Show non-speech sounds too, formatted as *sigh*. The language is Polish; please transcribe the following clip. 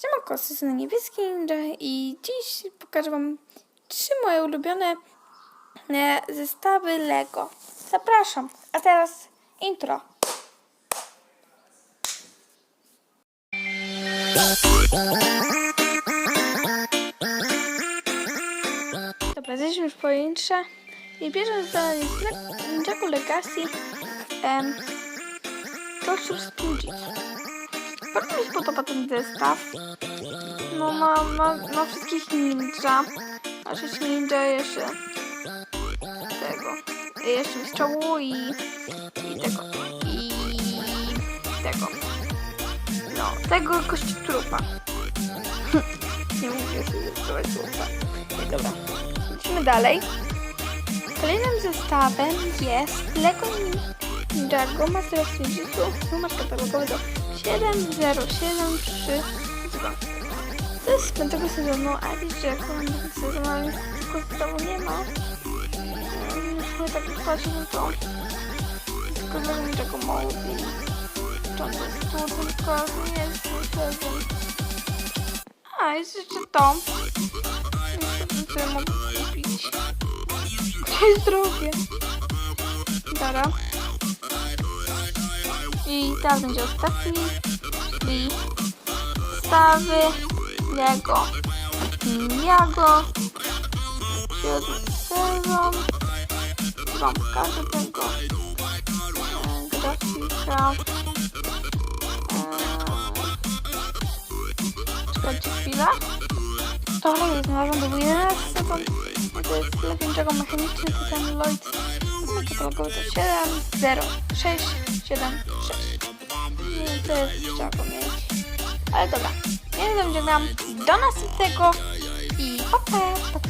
Siemanko, z tej Niebieski Ninja i dziś pokażę wam trzy moje ulubione e, zestawy Lego. Zapraszam, a teraz intro. Dobra, jesteśmy już po intrze i pierwsze zadanie z Le- Ninjago Legacy em, to cóż spłudzić. Bardzo mi się podoba ten zestaw. No ma, ma, ma wszystkich ninja. A sześć ninja jeszcze tego. Jeszcze z czołu i, i tego. I tego. No, tego kości trupa. *laughs* Nie mówię sobie zdecydować trupa. Dobra, idźmy dalej. Kolejnym zestawem jest Lego Ninjago Master Ninjutsu numer katalogowy do 70732. To jest z piątego sezonu, a wiecie, jak mam sezon, ale tylko nie ma. Ja tak patrzę, no to tylko Lego Ninjago Mode i to jest tu, tylko nie jest sezon. A, jest jeszcze to. Jeszcze ja mogę kupić. To jest drogie. Dobra. I teraz będzie ostatni. I stawy Lego. Siódmy sezon. Wam pokażę tego. Grafika. E, Czekajcie chwilę. Dobra, jest znalazłam, to był 11 sekund. To jest lepięczego mechaniczny Titan Lloyd. Katalogowy to 7, 0, 6, 7, 6. I to jest trzeba pomieć. Ale dobra, ja nie wiem, gdzie gram. Do następnego i pa, pa, pa.